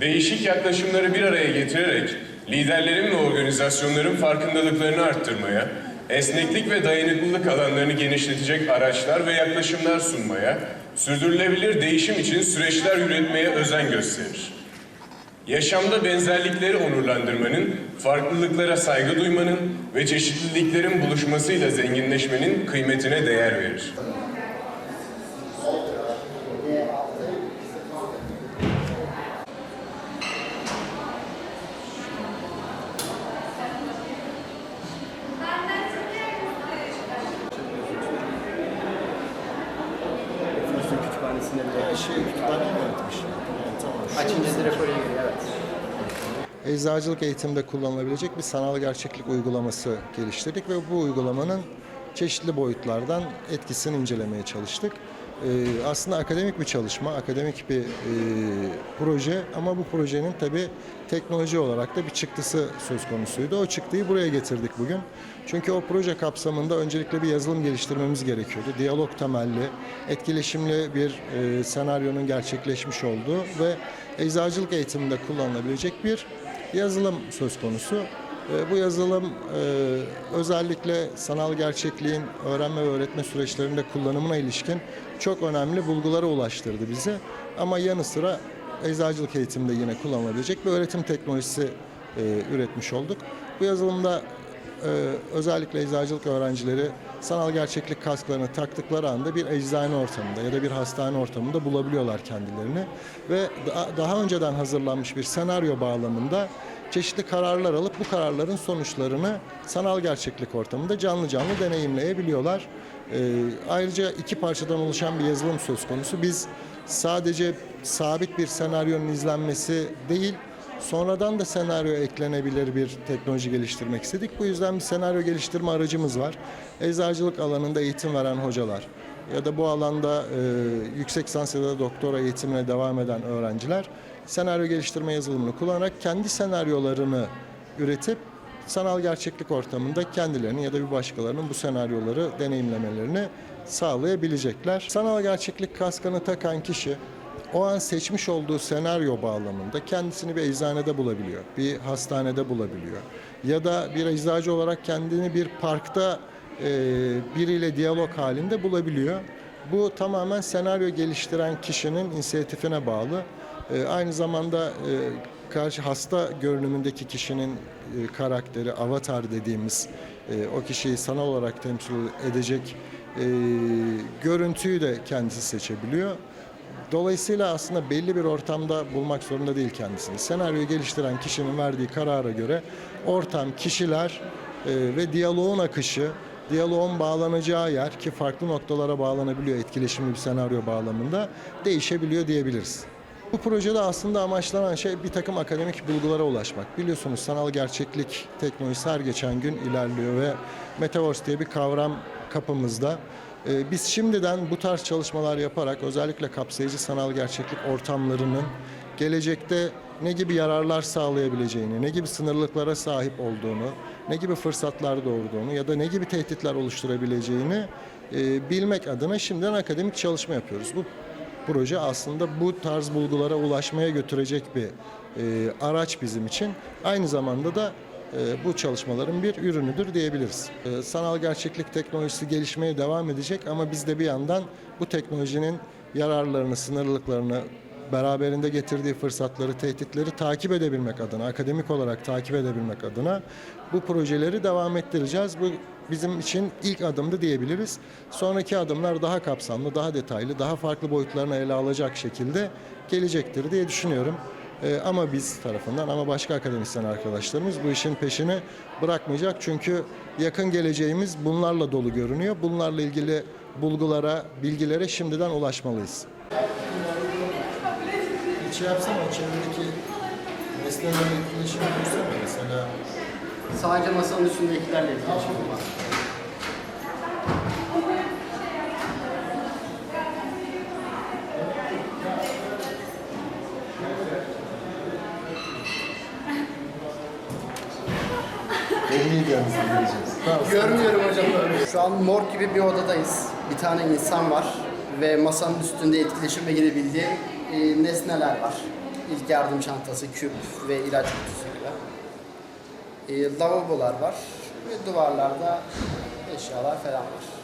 Değişik yaklaşımları bir araya getirerek liderlerin ve organizasyonların farkındalıklarını arttırmaya, esneklik ve dayanıklılık alanlarını genişletecek araçlar ve yaklaşımlar sunmaya, sürdürülebilir değişim için süreçler üretmeye özen gösterir. Yaşamda benzerlikleri onurlandırmanın, farklılıklara saygı duymanın ve çeşitliliklerin buluşmasıyla zenginleşmenin kıymetine değer verir. Şey, kütüphane mi? Tamam. Açınca direkt oraya giriyor. Evet. Eczacılık eğitiminde kullanılabilecek bir sanal gerçeklik uygulaması geliştirdik ve bu uygulamanın çeşitli boyutlardan etkisini incelemeye çalıştık. Ee, aslında akademik bir çalışma, akademik bir e, proje ama bu projenin tabi teknoloji olarak da bir çıktısı söz konusuydu. O çıktıyı buraya getirdik bugün. Çünkü o proje kapsamında öncelikle bir yazılım geliştirmemiz gerekiyordu. Diyalog temelli, etkileşimli bir e, senaryonun gerçekleşmiş olduğu ve eczacılık eğitiminde kullanılabilecek bir yazılım söz konusu. E, Bu yazılım e, özellikle sanal gerçekliğin öğrenme ve öğretme süreçlerinde kullanımına ilişkin çok önemli bulgulara ulaştırdı bizi. Ama yanı sıra eczacılık eğitiminde yine kullanılabilecek bir öğretim teknolojisi e, üretmiş olduk. Bu yazılımda e, özellikle eczacılık öğrencileri sanal gerçeklik kasklarını taktıkları anda bir eczane ortamında ya da bir hastane ortamında bulabiliyorlar kendilerini ve daha önceden hazırlanmış bir senaryo bağlamında çeşitli kararlar alıp bu kararların sonuçlarını sanal gerçeklik ortamında canlı canlı deneyimleyebiliyorlar. E, ayrıca iki parçadan oluşan bir yazılım söz konusu. Biz sadece sabit bir senaryonun izlenmesi değil, Sonradan da senaryo eklenebilir bir teknoloji geliştirmek istedik. Bu yüzden bir senaryo geliştirme aracımız var. Eczacılık alanında eğitim veren hocalar ya da bu alanda e, yüksek lisans ya da doktora eğitimine devam eden öğrenciler senaryo geliştirme yazılımını kullanarak kendi senaryolarını üretip sanal gerçeklik ortamında kendilerinin ya da bir başkalarının bu senaryoları deneyimlemelerini sağlayabilecekler. Sanal gerçeklik kaskını takan kişi o an seçmiş olduğu senaryo bağlamında kendisini bir eczanede bulabiliyor, bir hastanede bulabiliyor. Ya da bir eczacı olarak kendini bir parkta biriyle diyalog halinde bulabiliyor. Bu tamamen senaryo geliştiren kişinin inisiyatifine bağlı. E, aynı zamanda e, karşı hasta görünümündeki kişinin e, karakteri, avatar dediğimiz e, o kişiyi sanal olarak temsil edecek e, görüntüyü de kendisi seçebiliyor. Dolayısıyla aslında belli bir ortamda bulmak zorunda değil kendisini. Senaryoyu geliştiren kişinin verdiği karara göre ortam, kişiler e, ve diyaloğun akışı, diyaloğun bağlanacağı yer ki farklı noktalara bağlanabiliyor etkileşimli bir senaryo bağlamında değişebiliyor diyebiliriz. Bu projede aslında amaçlanan şey bir takım akademik bulgulara ulaşmak. Biliyorsunuz sanal gerçeklik teknolojisi her geçen gün ilerliyor ve Metaverse diye bir kavram kapımızda. Ee, Biz şimdiden bu tarz çalışmalar yaparak özellikle kapsayıcı sanal gerçeklik ortamlarının gelecekte ne gibi yararlar sağlayabileceğini, ne gibi sınırlıklara sahip olduğunu, ne gibi fırsatlar doğurduğunu ya da ne gibi tehditler oluşturabileceğini e, bilmek adına şimdiden akademik çalışma yapıyoruz. Bu proje aslında bu tarz bulgulara ulaşmaya götürecek bir e, araç bizim için. Aynı zamanda da e, bu çalışmaların bir ürünüdür diyebiliriz. E, sanal gerçeklik teknolojisi gelişmeye devam edecek ama biz de bir yandan bu teknolojinin yararlarını, sınırlılıklarını, beraberinde getirdiği fırsatları, tehditleri takip edebilmek adına, akademik olarak takip edebilmek adına bu projeleri devam ettireceğiz. Bu bizim için ilk adımdı diyebiliriz. Sonraki adımlar daha kapsamlı, daha detaylı, daha farklı boyutlarını ele alacak şekilde gelecektir diye düşünüyorum. Ee, ama biz tarafından ama başka akademisyen arkadaşlarımız bu işin peşini bırakmayacak. Çünkü yakın geleceğimiz bunlarla dolu görünüyor. Bunlarla ilgili bulgulara, bilgilere şimdiden ulaşmalıyız. Şey yapsana o çevredeki nesnelerle etkileşimi kursana mesela. Sadece masanın üstündekilerle etkileşim var. Belli yalnız. Tamam. Görmüyorum hocam. Şu an morg gibi bir odadayız. Bir tane insan var ve masanın üstünde etkileşime girebildiği e, nesneler var. İlk yardım çantası, küp ve ilaç kutusu gibi. E, lavabolar var ve duvarlarda eşyalar falan var.